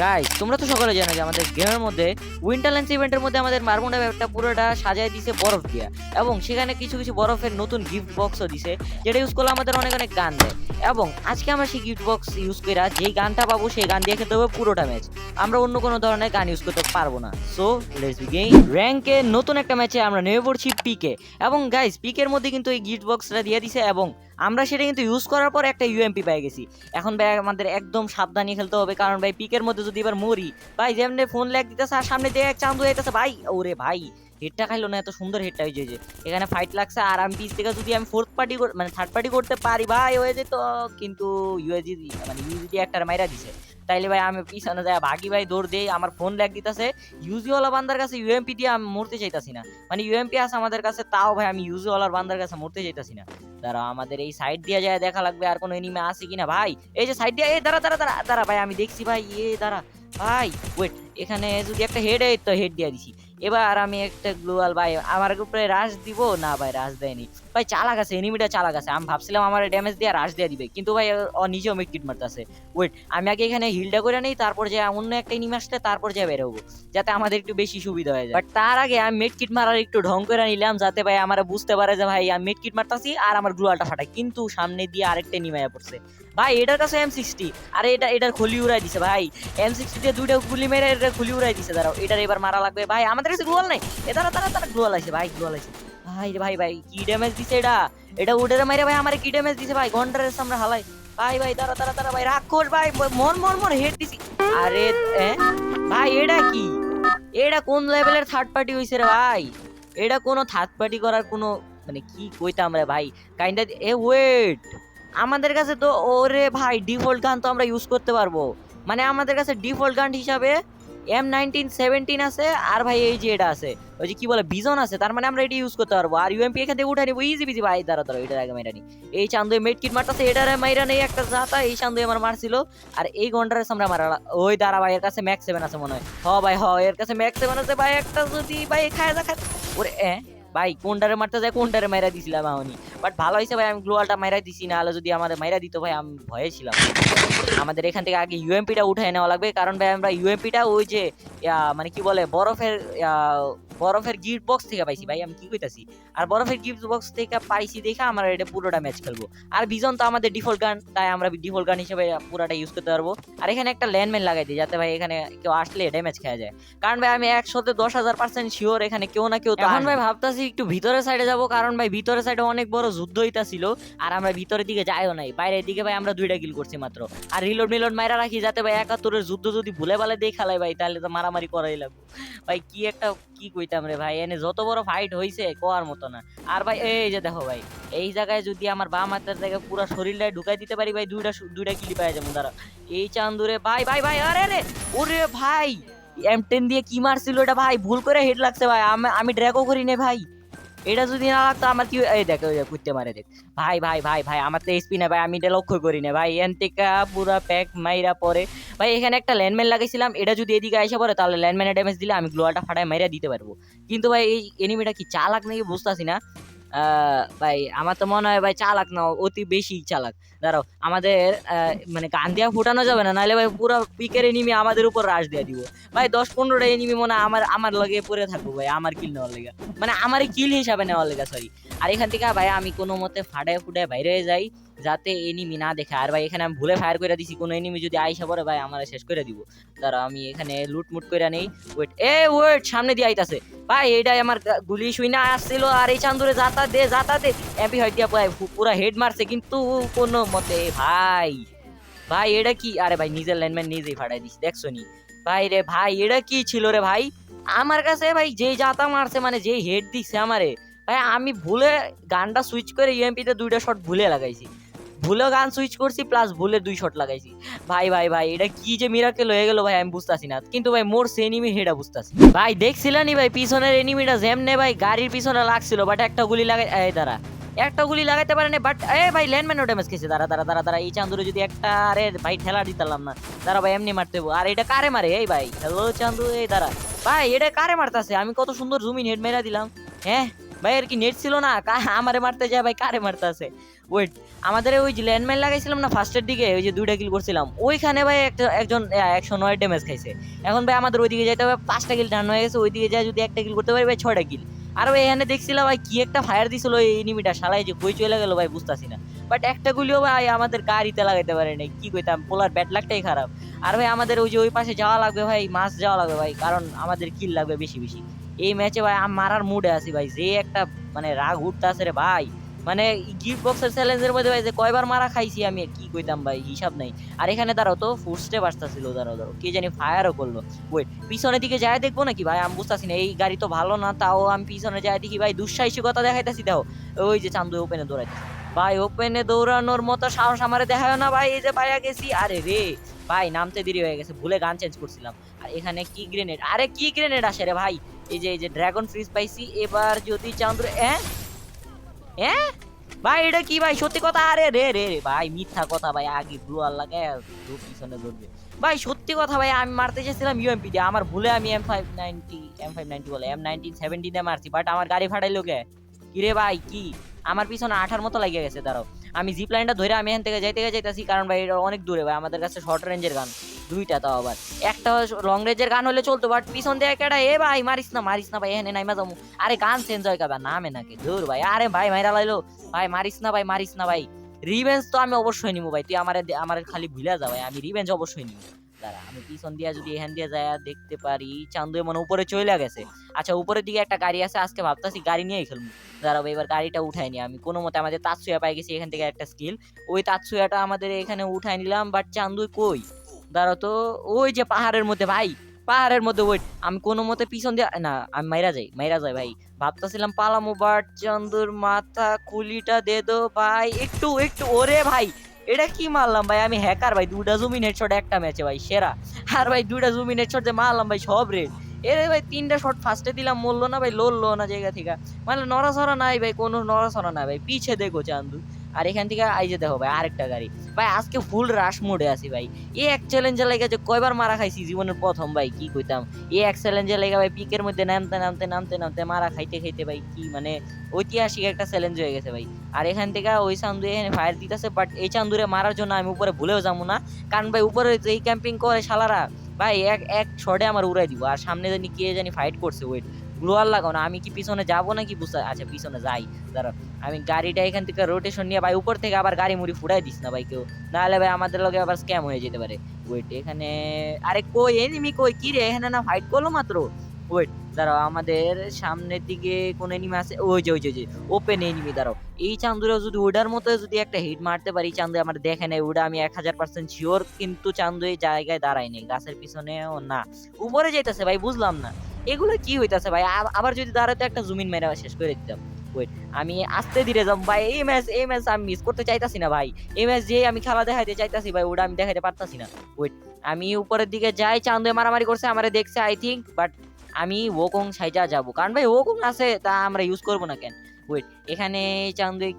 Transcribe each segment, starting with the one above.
Guys তোমরা তো সকলে জানো যে আমাদের গেমের মধ্যে উইন্টারল্যান্ডস ইভেন্টের মধ্যে আমাদের মারমুন্ডা ব্যাপারটা পুরোটা সাজায় দিছে বরফ দিয়া। এবং সেখানে কিছু কিছু বরফের নতুন গিফট বক্সও দিছে, যেটা ইউজ করলে আমাদের অনেক অনেক গান দেয়। এবং আজকে আমরা সেই গিফট বক্স ইউজ করে যেই গানটা পাবো সেই গান দিয়ে খেলতে হবে পুরোটা ম্যাচ আমরা অন্য কোনো ধরনের গান ইউজ করতে পারব না। সো লেটস বিগিন র্যাঙ্কে নতুন একটা ম্যাচে আমরা নেমে পড়ছি পিকে এবং গাইস পিকের মধ্যে কিন্তু এই গিফট বক্সটা দিয়ে দিছে এবং আমরা সেটা কিন্তু ইউজ করার পর একটা ইউএমপি পেয়ে গেছি। এখন ভাই আমাদের একদম সাবধানে খেলতে হবে, কারণ ভাই পিকের মধ্যে যদি এবার মরি, ভাই যেমনি ফোন ল্যাগ দিতেছে আর সামনে দিয়ে এক চান্দু যাইতেছে, ভাই, ওরে ভাই হেডটা খাইলো না, এত সুন্দর হেডটা হয়ে যে। এখানে ফাইট লাগছে, আর আমি পিস থেকে যদি আমি ফোর্থ পার্টি মানে থার্ড পার্টি করতে পারি, ভাই, হয়ে যেত। কিন্তু ইউএজি মানে ইউজি একটা মাইরা দিছে। তাইলে ভাই আমি পিছনে যাই ভাগি ভাই দৌড় দেই, আমার ফোন ল্যাগ দিতেছে। ইউজিওয়ালা বান্দার কাছে ইউএমপি দিয়ে আমি মরতে চাইতাছি না। মানে ইউএমপি আছে আমাদের কাছে, তাও ভাই আমি ইউজিওয়ালার বান্দার কাছে মরতে চাইতাছি না। দাঁড়া আমাদের এই সাইড দিয়ে যায় দেখা লাগবে আর কোনো এনিমে আছে কিনা। ভাই, এই যে সাইড দিয়ে, এই দাঁড়া দাঁড়া দাঁড়া দাঁড়া, ভাই, আমি দেখছি ভাই এ দাঁড়া। ভাই ওয়েট এখানে যদি একটা হেড তো হেড দিয়ে দিছি। এবার আমি একটা গ্লোয়াল ভাই, আমার উপরে রাশ দিব? না ভাই রাশ দেয়নি। ভাই, চালাক আছে এনিমিটা চালাক আছে। আমি ভাবছিলাম আমার ড্যামেজ দিয়ে রাশ দিয়ে দিবে। কিন্তু ভাই, ও নিজেও মেক কিট মারতেছে। ওয়েট আমি আগে এখানে হিলটা করে নিই, তারপর যে অন্য একটা এনিমি আসলে তারপর যে বেরোবো, যাতে আমাদের একটু বেশি সুবিধা হয়ে যায়। বাট তার আগে আমি মেড কিট মারার একটু ঢং করে নিলাম, যাতে ভাই, আমার বুঝতে পারে যে ভাই, আমি মেড কিট মারতাছি আর আমার গ্লোয়ালটা ফাটাই। কিন্তু সামনে দিয়ে আরেকটা নিমায়া পড়ছে। ভাই, এটার কাছে এম সিক্সটি আরে এটা, এটার খুলি উড়াই দিছে ভাই। এম সিক্সটি দিয়ে দুইটা গুলি মেরে এটা খুলি উড়াই দিছে, দাঁড়াও। এটার এবার মারা লাগবে। ভাই, আমাদের কাছে গোয়াল নাই। এ তারা তারা তারা গ্লোয়াল আছে ভাই, গোয়াল আছে। ভাই রে ভাই ভাই, কি ড্যামেজ দিছে এটা? এটা উডের মাইরে ভাই, আমার কি ড্যামেজ দিছে ভাই? ঘণ্টার সামনে হালাই। ভাই ভাই তারা তারা তারা ভাই, রাক্ষস ভাই মন মন মন হেড দিছি। আরে ভাই, এটা কি? এটা কোন লেভেলের থার্ড পার্টি হইছে রে ভাই? এটা কোনো থার্ড পার্টি করার কোনো মানে কি কইতাম রে ভাই? কাইন্ডা এ ওয়েট আমাদের কাছে তো ওরে ভাই ডিফল্ট গান তো আমরা ইউজ করতে পারব। মানে আমাদের কাছে ডিফল্ট গান হিসাবে এম নাইনটিন সেভেন্টিন আছে, আর ভাই এই যে এটা আছে, ওই যে কি বলে বিজন আছে, তার মানে আমরা এটা ইউজ করতে পারব। আর ইউএমপি এখান থেকে উঠে নিবো ইজি বিজি ভাই দাঁড়া এটার আগে মাইরা এই চান্দুয়ে মেট কিট মারতাছে এটার মাইরা নেই একটা জাতা এই চান্দুয়ে আমার মারছিল। আর এই ঘণ্টার আমরা মারা ওই দাঁড়া ভাই, এর কাছে ম্যাক্স সেভেন আছে মনে হয়। হ ভাই, হ, এর কাছে ম্যাক্স সেভেন আছে ভাই, একটা যদি ভাই, খায় যা, খায় ওরে, এ? ভাই, কোনটারে মারতে যায়, কোনটারে মাইরা দিছিলাম আমি। বাট ভালো হয়েছে ভাই, আমি গ্লোয়ালটা মাইরা দিছি না হলে যদি আমাদের মাইরা দিত ভাই, আমি ভয়ে ছিলাম। আমাদের এখান থেকে আগে ইউএমপিটা উঠায় নেওয়া লাগবে, কারণ ভাই, আমরা ইউএমপিটা ওই যে মানে কি বলে, বরফের বরফের গিফট বক্স থেকে পাইছি ভাই আমি কি কইতাছি? আর বরফের গিফট বক্স থেকে পাইছি দেখে আমরা এটা পুরোটা ম্যাচ খেলব। আর বিজন তো আমাদের ডিফল্ট গান তাই আমরা ডিফল্ট গান হিসেবে পুরোটা ইউজ করতে পারব। আর এখানে একটা ল্যান্ডম্যান লাগাই দিই যাতে ভাই এখানে কেউ আসলে ড্যামেজ খেয়ে যায়। কারণ ভাই আমি একশোতে দশ হাজার পার্সেন্ট শিওর এখানে কেউ না কেউ তো এখন ভাই ভাবতাছি একটু ভিতরের সাইডে যাব কারণ ভাই ভিতরের সাইডে অনেক বড় যুদ্ধ হইতাছিল আর আমরা ভিতরের দিকে যাইও নাই। বাইরের দিকে ভাই আমরা দুইটা কিল করছি মাত্র। আর রিলোড মিলোড মাইরা রাখি যাতে ভাই একাত্তরের যুদ্ধ যদি ভুলে ভালে দিয়ে ভাই তাহলে তো মারামারি করাই লাগবে। ভাই, কি একটা, কি কইতাম রে ভাই? এনে যত বড় ফাইট হইছে, কোয়ার মতো না। আর ভাই, এই যে দেখো ভাই, এই জায়গায় যদি আমার বাম হাতের জায়গায় পুরো শরীরটাই ঢুকাই দিতে পারি ভাই, দুইটা দুইটা কিলি পাওয়া যাবে দাঁড়া এই চান্দুরে, ভাই ভাই ভাই, আরে রে ওরে ভাই এম টেন দিয়ে কি মারছিল এটা ভাই? ভুল করে হেড লাগছে ভাই, আমি আমি ড্র্যাগও করি নে ভাই। এটা যদি না লাগতো, আমার কি এই দেখো কুত্তে মারে দেখ। ভাই ভাই ভাই ভাই, আমার তো এসপি না ভাই, আমি এটা লক্ষ্য করি না। ভাই এন থেকে পুরা প্যাক মাইরা পরে ভাই, এখানে একটা ল্যান্ডম্যান লাগাইছিলাম, এটা যদি এদিকে আসে পরে তাহলে ল্যান্ডম্যানে ড্যামেজ দিলে আমি গ্লোয়ালটা ফাটায় মাইরা দিতে পারব। কিন্তু ভাই, এই এনিমিটা কি চালাক নাকি বুঝতেছি না। ভাই, আমার তো মনে হয় ভাই চালাক না, অতি বেশি চালাক। দাঁড়াও, আমাদের মানে গান দিয়া ফুটানো যাবে না, নাহলে ভাই পুরো পিকের এনিমি আমাদের উপর রাশ দিয়ে দিব। ভাই, দশ পনেরোটা এনিমি মনে আমার আমার লগে পরে থাকব ভাই, আমার কিল নেওয়ার লেগে। মানে আমার কিল হিসাবে নেওয়ার লেগে সরি আর এখান থেকে ভাই, আমি কোনো মতে ফাটায় ফুটায় বাইরে যাই। যাতে এনিমি না দেখে। আর ভাই, এখানে আমি ভুলে ফায়ার করে দিছি, কোনো এনিমি যদি আইসা পড়ে, ভাই, আমার শেষ করে দিব। তারা আমি এখানে লুটমুট করে নেই। ওয়েট এ ওয়েট সামনে দিয়ে আইতাছে। ভাই এইটাই আমার গুলি শুই না আসছিল, আর এই চান্দুরে যাতা দে যাতা দে। এমপি হয় দিয়া ভাই পুরা হেড মারছে, কিন্তু কোনো মতে, ভাই ভাই, এটা কি? আরে ভাই, নিজের লাইনম্যান নিজেই ফাটাই দিছি, দেখছ নি? ভাই রে ভাই, এটা কি ছিল রে ভাই? আমার কাছে ভাই, যেই জাতা মারছে মানে যেই হেড দিছে আমারে। ভাই, আমি ভুলে গানটা সুইচ করে ইএমপিতে দুইটা শট ভুলে লাগাইছি। ভুলে গান সুইচ করছি প্লাস ভুলে দুই শট লাগাইছি। ভাই ভাই ভাই, এটা কি যে মিরাকেল হয়ে গেল ভাই, আমি বুঝতাছি না। কিন্তু ভাই, মোর সে এনিমি হেডা বুঝতাছি। ভাই দেখছিলানি ভাই, পিছনের এনিমিটা যেমনে ভাই, গাড়ির পিছনে লাগছিল বাট একটা গুলি লাগাই এই, দাঁড়া। একটা গুলি লাগাইতে পারেনি বাট এ, ভাই ল্যান্ডম্যানও ড্যামেজ খেয়েছে। দাঁড়া দাঁড়া দাঁড়া দাঁড়া, এই চান্দুরে যদি একটা, আরে, ভাই, ঠেলা দিতাম না। দাঁড়া ভাই, এমনি মারতে। আর এটা কারে মারে? এই ভাই হ্যালো চান্দু, এই, দাঁড়া। ভাই, এটা কারে মারতাছে? আমি কত সুন্দর জুমিন হেড মেরা দিলাম। হ্যাঁ? ভাই আর কি নেট ছিল না? আমারে মারতে যায় ভাই, কারে মারতাছে? ওয়েট আমাদের ওই যে ল্যান্ডমাইন লাগাইছিলাম না ফার্স্টের দিকে, ওই যে দুইটা কিল করছিলাম, ওইখানে ভাই একটা, একজন একশো নয় ড্যামেজ খাইছে। এখন ভাই আমাদের ওইদিকে যেতে হবে, পাঁচটা কিল টান হয়ে গেছে, ওইদিকে যায় যদি একটা কিল করতে পারি ভাই ছয়টা কিল আর ভাই এখানে দেখছিলাম ভাই কি একটা ফায়ার দিছিল এই এনিমিটা শালাই যে কই চলে গেল ভাই বুঝতাছি না। বাট একটা গুলিও ভাই আমাদের গাড়িতে লাগাইতে পারে নাই, কি কইতাম, পোলার ব্যাট লাগটাই খারাপ। আর ভাই আমাদের ওই যে ওই পাশে যাওয়া লাগবে ভাই, মাছ যাওয়া লাগবে ভাই, কারণ আমাদের কিল লাগবে বেশি বেশি। এই ম্যাচে ভাই মারার মুডে আছি ভাই, যে একটা মানে রাগ উঠতে আছে রে ভাই। মানে গিফট বক্সের চ্যালেঞ্জের মধ্যে ভাই যে কয়বার মারা খাইছি আমি কি কইতাম ভাই, হিসাব নাই। আর এখানে দাঁড়াও তো ফুড স্টেপ আসতেছিল, দাঁড়াও দাঁড়াও, কে জানি ফায়ারও করল। ওয়েট পিছনের দিকে যায় দেখব নাকি? ভাই, আমি বুঝতেছি না, এই গাড়ি তো ভালো না, তাও আমি পিছনে যাই দেখি, ভাই, দুঃসাহসিকতা দেখাইতেছি, দাও। ওই যে চান্দু ওপেনে দৌড়াইতে ভাই ওপেনে দৌড়ানোর মতো সাহস আমারে দেখায় না, ভাই, এই যে পাইয়া গেছি। আরে রে, ভাই, নামতে দেরি হয়ে গেছে, ভুলে গান চেঞ্জ করছিলাম। আর এখানে কি গ্রেনেড আরে কি গ্রেনেড আসে রে ভাই? এই যে এই যে ড্রাগন ফ্রিজ পাইছি, এবার যদি চান্দু হ্যাঁ? হ্যাঁ ভাই, এটা কি ভাই? সত্যি কথা? আরে রে রে রে, ভাই, মিথ্যা কথা ভাই, আগে ব্লুয়ার লাগে দু পিছনে ধরবে। ভাই, সত্যি কথা ভাই, আমি মারতে চেয়েছিলাম ইউএমপি দিয়ে। আমার ভুলে আমি M five ninety M five ninety বলে এম নাইনটিন সেভেন্টি দিয়ে মারছি বাট আমার গাড়ি ফাটাইলো কে? কিরে ভাই, কি? আমার পিছনে আঠার মতো লাগিয়ে গেছে, দাঁড়াও। আমি জিপ লাইনটা ধরে আমি এখান থেকে যাইতে যাইতেছি, কারণ ভাই এটা অনেক দূরে ভাই। আমাদের কাছে শর্ট রেঞ্জের গান, দুইটা তাও আবার। একটা লং রেঞ্জের গান হলে চলতো বাট পিছন দিয়ে একটা এ ভাই, মারিস না মারিস না ভাই, এখানে নাইমা যাব। আরে গান চেঞ্জ হয় কাবা? নামে নাকি, ধুর ভাই। আরে ভাই, মাইরা লাইলো। ভাই, মারিস না ভাই, মারিস না ভাই। রিভেঞ্জ তো আমি অবশ্যই নিবো ভাই। তুই আমার আমার খালি ভুলে যা ভাই, আমি রিভেঞ্জ অবশ্যই নিবো দাঁড়া, আমি পিছন দিয়া যদি এখান দিয়ে যায় দেখতে পারি? চান্দু এমন উপরে চলে গেছে। আচ্ছা উপরের দিকে একটা গাড়ি আছে, আজকে ভাবতাছি গাড়ি নিয়েই খেলব। দাঁড়াবো এবার গাড়িটা উঠাই নি আমি। কোনো মতে আমাদের তাৎসুয়া পাই গেছি এখান থেকে একটা স্কিল ওই তাৎসুয়াটা আমাদের এখানে উঠাই নিলাম বাট চান্দু কই? দাঁড়া তো, ওই যে পাহাড়ের মধ্যে ভাই, পাহাড়ের মধ্যে ওয়েট আমি কোনো মতে পিছন দিয়ে, না, আমি মাইরা যাই মাইরা যাই ভাই। ভাবতেছিলাম পালামো বাট চান্দুর মাথা কুলিটা দে দো ভাই। একটু একটু, ওরে ভাই এটা কি মারলাম ভাই? আমি হ্যাকার ভাই দুটা জুমিন হেডশট একটা ম্যাচে ভাই, সেরা। আর ভাই দুটা জুমিন হেডশট যে মারলাম ভাই, সব রেড এরে ভাই, তিনটা শট ফার্স্টে দিলাম, মরলো না ভাই, লড়লো না জায়গা থেকে। মানে নড়াচড়া নাই ভাই, কোনো নড়াচড়া নাই ভাই, পিছে দেখো চান্দু। আর এখান থেকে আই যে দেখো ভাই, আরেকটা গাড়ি। ভাই, আজকে ফুল রাশ মোডে আছি ভাই। এ এক চ্যালেঞ্জের লেগে যে কয়বার মারা খাইছি জীবনের প্রথম, ভাই, কি কইতাম? এ এক চ্যালেঞ্জে লেগে ভাই, পিকের মধ্যে নামতে নামতে নামতে নামতে মারা খাইতে খাইতে, ভাই, কি মানে ঐতিহাসিক একটা চ্যালেঞ্জ হয়ে গেছে, ভাই। আর এখান থেকে ওই চান্দু এখানে ফায়ার দিতেছে বাট এই চান্দুরে মারার জন্য আমি উপরে ভুলেও যাব না। কারণ ভাই, উপরে এই ক্যাম্পিং করে শালারা। ভাই, এক এক শটে আমার উড়াই দিব, আর সামনে জানি কে জানি ফাইট করছে ওয়েট গ্লোয়ার লাগাও না, আমি কি পিছনে যাব নাকি বুঝতে আচ্ছা পিছনে যাই দাঁড়া আমি গাড়িটা এখান থেকে রোটেশন নিয়ে ভাই উপর থেকে আবার গাড়ি মুড়ি ফুটাই দিস না ভাই কেউ। নাহলে ভাই আমাদের লগে আবার স্ক্যাম হয়ে যেতে পারে। ওয়েট এখানে আরে কই এনিমি কই? কি রে, এখানে না ফাইট করল মাত্র? ওয়েট দাঁড়াও, আমাদের সামনের দিকে কোন এনিমি আছে? ওই যে ওই যে ওপেন এনিমি দাঁড়াও। এই চান্দুরা যদি ওটার মতো যদি একটা হিট মারতে পারি চান্দু আমার দেখে নেই ওটা আমি এক হাজার পার্সেন্ট শিওর কিন্তু চান্দু এই জায়গায় দাঁড়ায় নেই, গাছের পিছনেও না। উপরে যাইতেছে ভাই, বুঝলাম না। এগুলো কি হইতাছে ভাই? আব- আবার যদি দাঁড়াতে একটা জুমিন মেরে শেষ করে দিতাম। আমি আস্তে ধীরে যাব ভাই, এই ম্যাচ এই ম্যাচ আমি মিস করতে চাইতাছি না ভাই। এই ম্যাচ যে আমি খেলা দেখাইতে চাইতাছি ভাই, ওটা আমি দেখাইতে পারতাছি না। ওয়েট আমি উপরের দিকে যাই, চান্দে মারামারি করছে, আমার দেখছে আই থিঙ্ক বাট আমি ওকং সাইজা যাব। কারণ ভাই, ওকং আছে, তা আমরা ইউজ করব না কেন? ওয়েট এখানে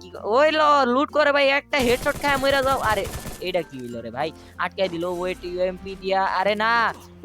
কি ওই ল লুট করে ভাই, একটা হেডশট খায়, মইরা যাও। আরে, এটা কি রে ভাই? দিল ওয়েট ইউএমপি দিয়া। আরে না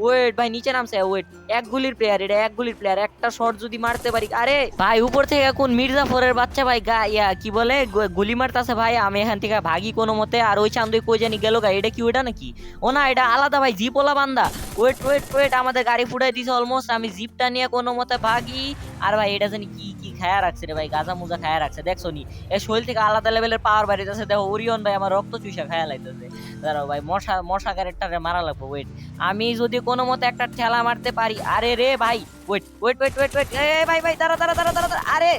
ওয়েট ভাই, নিচে নামছে ওয়েট এক গুলির প্লেয়ার এটা এক গুলির প্লেয়ার একটা শট যদি মারতে পারি। আরে, ভাই, উপর থেকে এখন মির্জাফরের বাচ্চা, ভাই, গা, ইয়া, কি বলে? গুলি মারতাছে, ভাই, আমি এখান থেকে ভাগি কোনো মতে। আর ওই চান্দুই কই জানি গেল গা, এটা কি ওটা নাকি? ও না, এটা আলাদা, ভাই জিপ ওলা বান্দা। ওয়েট ওয়েট ওয়েট আমাদের গাড়ি ফুটাই দিছে অলমোস্ট আমি জিপটা নিয়ে কোনো মতে ভাগি। আর ভাই, এটা জানি কি কি খায়া রাখছে রে ভাই, গাজা মুজা খায়া রাখছে। দেখছ নি এর শরীর থেকে আলাদা লেভেলের পাওয়ার বাড়িতেছে। দেখো ওরিয়ন ভাই আমার রক্ত চুষা খায়া লাইতেছে। দাঁড়াও ভাই, মশা মশা ক্যারেক্টারে মারা লাগবো ওয়েট আমি যদি কোনো মতে একটা ঠেলা মারতে পারি, আরে রে ভাই wait wait wait wait wait এ ভাই ভাই দাঁড়া দাঁড়া দাঁড়া দাঁড়া আরে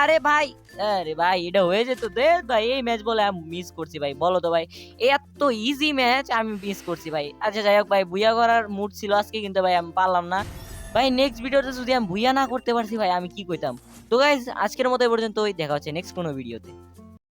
আরে ভাই আরে ভাই, এটা হয়ে যেত, দে ভাই, এই ম্যাচ বলে আমি মিস করছি ভাই, বলো তো ভাই, এত ইজি ম্যাচ আমি মিস করছি ভাই। আচ্ছা যাই হোক ভাই বুয়া করার মুড ছিল আজকে, কিন্তু ভাই, আমি পারলাম না। ভাই নেক্সট ভিডিওতে যদি আমি বুয়া না করতে পারছি ভাই, আমি কি কইতাম? তো গাইজ আজকের মতো পর্যন্তই। দেখা হচ্ছে নেক্সট কোনো ভিডিওতে